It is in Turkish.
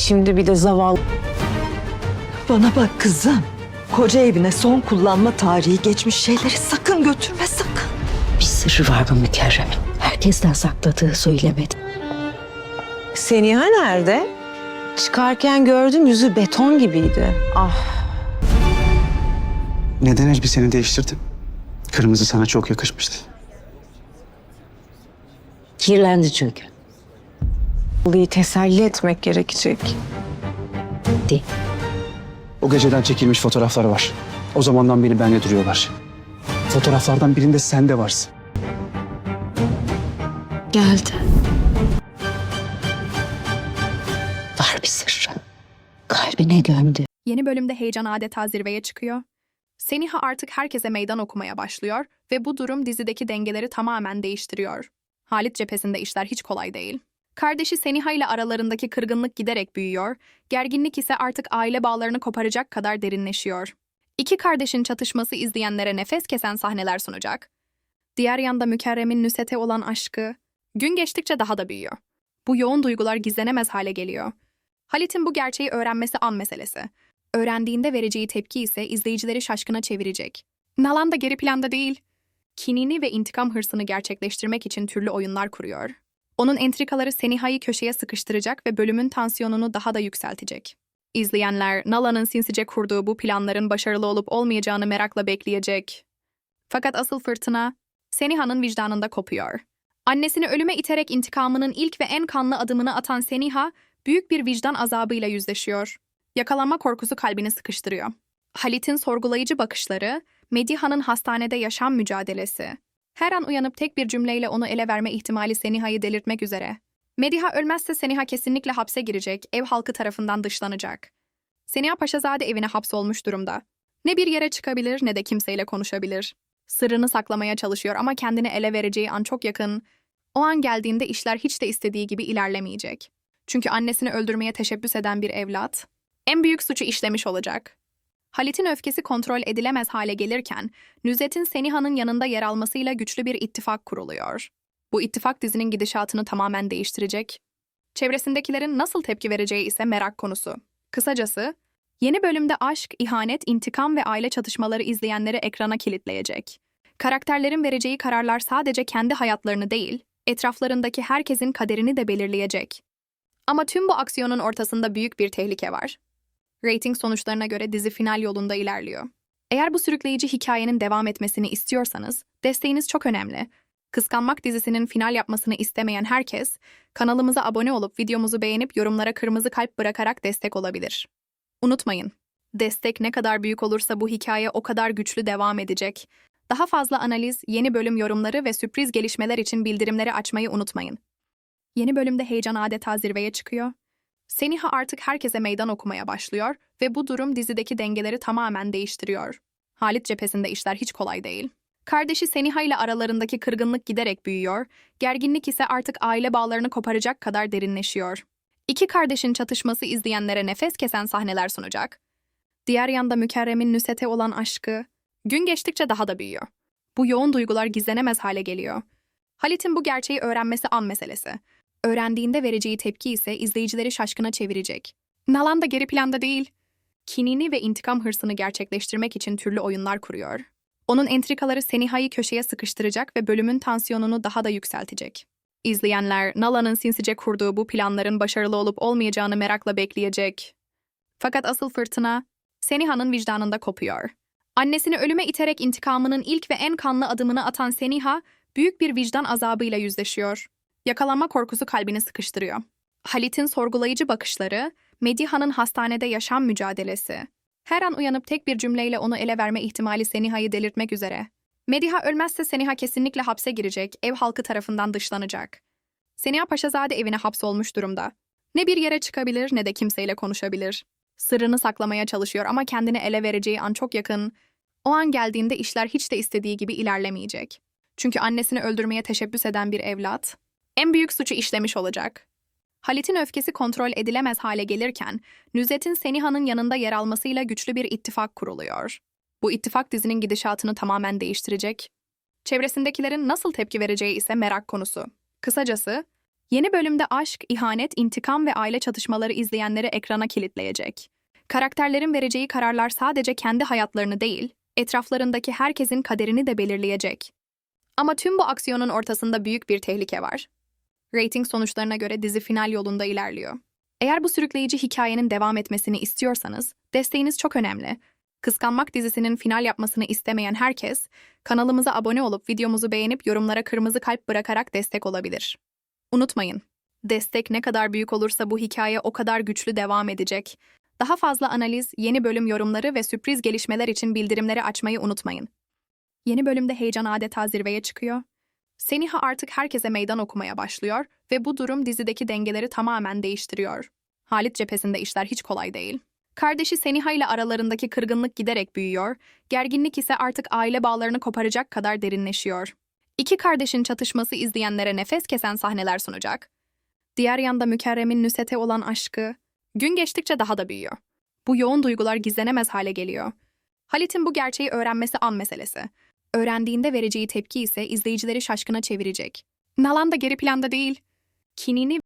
Şimdi bir de zavallı. Bana bak kızım. Koca evine son kullanma tarihi geçmiş şeyleri sakın götürme sakın. Bir sırrı var bu mükerremin. Herkesten sakladığı söylemedi. Seniha nerede? Çıkarken gördüm yüzü beton gibiydi. Ah Neden elbiseni değiştirdin? Kırmızı sana çok yakışmıştı. Kirlendi çünkü. Olayı teselli etmek gerekecek. De. O geceden çekilmiş fotoğraflar var. O zamandan beri bende duruyorlar. Fotoğraflardan birinde sen de varsın. Geldi. Var bir sırrı. Kalbine gömdü. Yeni bölümde heyecan adeta zirveye çıkıyor. Seniha artık herkese meydan okumaya başlıyor ve bu durum dizideki dengeleri tamamen değiştiriyor. Halit cephesinde işler hiç kolay değil. Kardeşi Seniha ile aralarındaki kırgınlık giderek büyüyor, gerginlik ise artık aile bağlarını koparacak kadar derinleşiyor. İki kardeşin çatışması izleyenlere nefes kesen sahneler sunacak. Diğer yanda Mükerrem'in Nüset'e olan aşkı, gün geçtikçe daha da büyüyor. Bu yoğun duygular gizlenemez hale geliyor. Halit'in bu gerçeği öğrenmesi an meselesi. Öğrendiğinde vereceği tepki ise izleyicileri şaşkına çevirecek. Nalan da geri planda değil. Kinini ve intikam hırsını gerçekleştirmek için türlü oyunlar kuruyor. Onun entrikaları Seniha'yı köşeye sıkıştıracak ve bölümün tansiyonunu daha da yükseltecek. İzleyenler Nalan'ın sinsice kurduğu bu planların başarılı olup olmayacağını merakla bekleyecek. Fakat asıl fırtına Seniha'nın vicdanında kopuyor. Annesini ölüme iterek intikamının ilk ve en kanlı adımını atan Seniha, büyük bir vicdan azabıyla yüzleşiyor. Yakalanma korkusu kalbini sıkıştırıyor. Halit'in sorgulayıcı bakışları, Mediha'nın hastanede yaşam mücadelesi. Her an uyanıp tek bir cümleyle onu ele verme ihtimali Seniha'yı delirtmek üzere. Mediha ölmezse Seniha kesinlikle hapse girecek, ev halkı tarafından dışlanacak. Seniha Paşazade evine hapsolmuş durumda. Ne bir yere çıkabilir ne de kimseyle konuşabilir. Sırrını saklamaya çalışıyor ama kendini ele vereceği an çok yakın. O an geldiğinde işler hiç de istediği gibi ilerlemeyecek. Çünkü annesini öldürmeye teşebbüs eden bir evlat, en büyük suçu işlemiş olacak. Halit'in öfkesi kontrol edilemez hale gelirken, Nüzet'in Seniha'nın yanında yer almasıyla güçlü bir ittifak kuruluyor. Bu ittifak dizinin gidişatını tamamen değiştirecek. Çevresindekilerin nasıl tepki vereceği ise merak konusu. Kısacası, yeni bölümde aşk, ihanet, intikam ve aile çatışmaları izleyenleri ekrana kilitleyecek. Karakterlerin vereceği kararlar sadece kendi hayatlarını değil, etraflarındaki herkesin kaderini de belirleyecek. Ama tüm bu aksiyonun ortasında büyük bir tehlike var. Rating sonuçlarına göre dizi final yolunda ilerliyor. Eğer bu sürükleyici hikayenin devam etmesini istiyorsanız, desteğiniz çok önemli. Kıskanmak dizisinin final yapmasını istemeyen herkes, kanalımıza abone olup videomuzu beğenip yorumlara kırmızı kalp bırakarak destek olabilir. Unutmayın, destek ne kadar büyük olursa bu hikaye o kadar güçlü devam edecek. Daha fazla analiz, yeni bölüm yorumları ve sürpriz gelişmeler için bildirimleri açmayı unutmayın. Yeni bölümde heyecan adeta zirveye çıkıyor. Seniha artık herkese meydan okumaya başlıyor ve bu durum dizideki dengeleri tamamen değiştiriyor. Halit cephesinde işler hiç kolay değil. Kardeşi Seniha ile aralarındaki kırgınlık giderek büyüyor, gerginlik ise artık aile bağlarını koparacak kadar derinleşiyor. İki kardeşin çatışması izleyenlere nefes kesen sahneler sunacak. Diğer yanda Mükerrem'in Nüset'e olan aşkı, gün geçtikçe daha da büyüyor. Bu yoğun duygular gizlenemez hale geliyor. Halit'in bu gerçeği öğrenmesi an meselesi. Öğrendiğinde vereceği tepki ise izleyicileri şaşkına çevirecek. Nalan da geri planda değil. Kinini ve intikam hırsını gerçekleştirmek için türlü oyunlar kuruyor. Onun entrikaları Seniha'yı köşeye sıkıştıracak ve bölümün tansiyonunu daha da yükseltecek. İzleyenler Nalan'ın sinsice kurduğu bu planların başarılı olup olmayacağını merakla bekleyecek. Fakat asıl fırtına Seniha'nın vicdanında kopuyor. Annesini ölüme iterek intikamının ilk ve en kanlı adımını atan Seniha, büyük bir vicdan azabıyla yüzleşiyor. Yakalanma korkusu kalbini sıkıştırıyor. Halit'in sorgulayıcı bakışları, Mediha'nın hastanede yaşam mücadelesi. Her an uyanıp tek bir cümleyle onu ele verme ihtimali Seniha'yı delirtmek üzere. Mediha ölmezse Seniha kesinlikle hapse girecek, ev halkı tarafından dışlanacak. Seniha Paşazade evine hapsolmuş durumda. Ne bir yere çıkabilir ne de kimseyle konuşabilir. Sırrını saklamaya çalışıyor ama kendini ele vereceği an çok yakın. O an geldiğinde işler hiç de istediği gibi ilerlemeyecek. Çünkü annesini öldürmeye teşebbüs eden bir evlat, en büyük suçu işlemiş olacak. Halit'in öfkesi kontrol edilemez hale gelirken, Nüzet'in Seniha'nın yanında yer almasıyla güçlü bir ittifak kuruluyor. Bu ittifak dizinin gidişatını tamamen değiştirecek. Çevresindekilerin nasıl tepki vereceği ise merak konusu. Kısacası, Yeni bölümde aşk, ihanet, intikam ve aile çatışmaları izleyenleri ekrana kilitleyecek. Karakterlerin vereceği kararlar sadece kendi hayatlarını değil, etraflarındaki herkesin kaderini de belirleyecek. Ama tüm bu aksiyonun ortasında büyük bir tehlike var. Rating sonuçlarına göre dizi final yolunda ilerliyor. Eğer bu sürükleyici hikayenin devam etmesini istiyorsanız, desteğiniz çok önemli. Kıskanmak dizisinin final yapmasını istemeyen herkes, kanalımıza abone olup videomuzu beğenip yorumlara kırmızı kalp bırakarak destek olabilir. Unutmayın, destek ne kadar büyük olursa bu hikaye o kadar güçlü devam edecek. Daha fazla analiz, yeni bölüm yorumları ve sürpriz gelişmeler için bildirimleri açmayı unutmayın. Yeni bölümde heyecan adeta zirveye çıkıyor. Seniha artık herkese meydan okumaya başlıyor ve bu durum dizideki dengeleri tamamen değiştiriyor. Halit cephesinde işler hiç kolay değil. Kardeşi Seniha ile aralarındaki kırgınlık giderek büyüyor, gerginlik ise artık aile bağlarını koparacak kadar derinleşiyor. İki kardeşin çatışması izleyenlere nefes kesen sahneler sunacak. Diğer yanda Mükerrem'in Nüset'e olan aşkı, gün geçtikçe daha da büyüyor. Bu yoğun duygular gizlenemez hale geliyor. Halit'in bu gerçeği öğrenmesi an meselesi. Öğrendiğinde vereceği tepki ise izleyicileri şaşkına çevirecek. Nalan da geri planda değil. Kinini